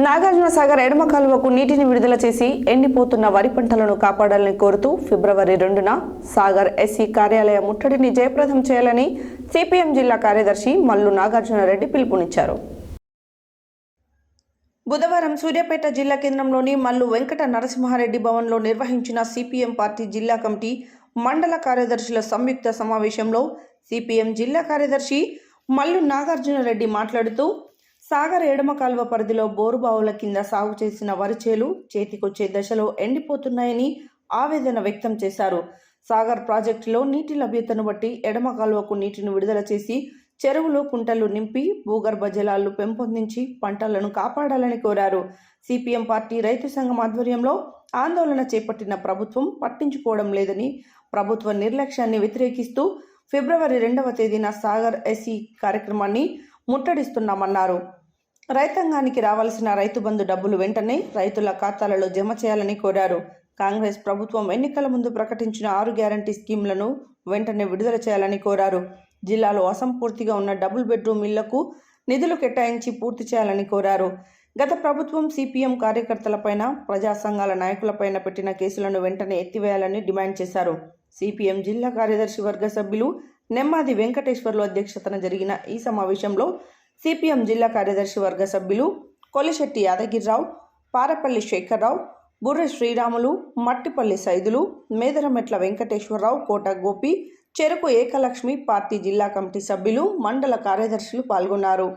నాగార్జున సాగర్ ఎడమ కాలువకు నీటిని విడుదల చేసి ఎండిపోతున్న వరి పంటలను కాపాడాలని కోరుతూ ఫిబ్రవరి రెండున సాగర్ ఎస్సీ కార్యాలయ ముట్టడిని జయప్రదం చేయాలని సిపిఎం జిల్లా కార్యదర్శి మల్లు నాగార్జునరెడ్డి పిలుపునిచ్చారు. బుధవారం సూర్యాపేట జిల్లా కేంద్రంలోని మల్లు వెంకట నరసింహారెడ్డి భవన్లో నిర్వహించిన సిపిఎం పార్టీ జిల్లా కమిటీ మండల కార్యదర్శుల సంయుక్త సమావేశంలో సిపిఎం జిల్లా కార్యదర్శి మల్లు నాగార్జునరెడ్డి మాట్లాడుతూ సాగర్ ఎడమ కాల్వ పరిధిలో బోరుబావుల కింద సాగు చేసిన వరి చేలు చేతికొచ్చే దశలో ఎండిపోతున్నాయని ఆవేదన వ్యక్తం చేశారు. సాగర్ ప్రాజెక్టులో నీటి లభ్యతను బట్టి ఎడమ కాలువకు నీటిని విడుదల చేసి చెరువులు కుంటలు నింపి భూగర్భ జలాలు పెంపొందించి పంటలను కాపాడాలని కోరారు. సిపిఎం పార్టీ రైతు సంఘం ఆధ్వర్యంలో ఆందోళన చేపట్టిన ప్రభుత్వం పట్టించుకోవడం లేదని ప్రభుత్వ నిర్లక్ష్యాన్ని వ్యతిరేకిస్తూ ఫిబ్రవరి రెండవ తేదీన సాగర్ ఎస్సీ కార్యక్రమాన్ని ముట్టడిస్తున్నామన్నారు. రైతాంగానికి రావాల్సిన రైతు బంధు డబ్బులు వెంటనే రైతుల ఖాతాలలో జమ చేయాలని కోరారు. కాంగ్రెస్ ప్రభుత్వం ఎన్నికల ముందు ప్రకటించిన ఆరు గ్యారంటీ స్కీమ్లను వెంటనే విడుదల చేయాలని కోరారు. జిల్లాలో అసంపూర్తిగా ఉన్న డబుల్ బెడ్రూమ్ ఇళ్ళకు నిధులు కేటాయించి పూర్తి చేయాలని కోరారు. గత ప్రభుత్వం సిపిఎం కార్యకర్తలపైన ప్రజా సంఘాల నాయకులపైన పెట్టిన కేసులను వెంటనే ఎత్తివేయాలని డిమాండ్ చేశారు. సిపిఎం జిల్లా కార్యదర్శి వర్గ సభ్యులు నెమ్మాది వెంకటేశ్వర్లు అధ్యక్షతన జరిగిన ఈ సమావేశంలో సిపిఎం జిల్లా కార్యదర్శి వర్గ సభ్యులు కొలిశెట్టి యాదగిరిరావు పారపల్లి శేఖర్రావు బుర్ర శ్రీరాములు మట్టిపల్లి సైదులు మేదరమెట్ల వెంకటేశ్వరరావు కోట గోపి చెరుకు ఏకలక్ష్మి పార్టీ జిల్లా కమిటీ సభ్యులు మండల కార్యదర్శులు పాల్గొన్నారు.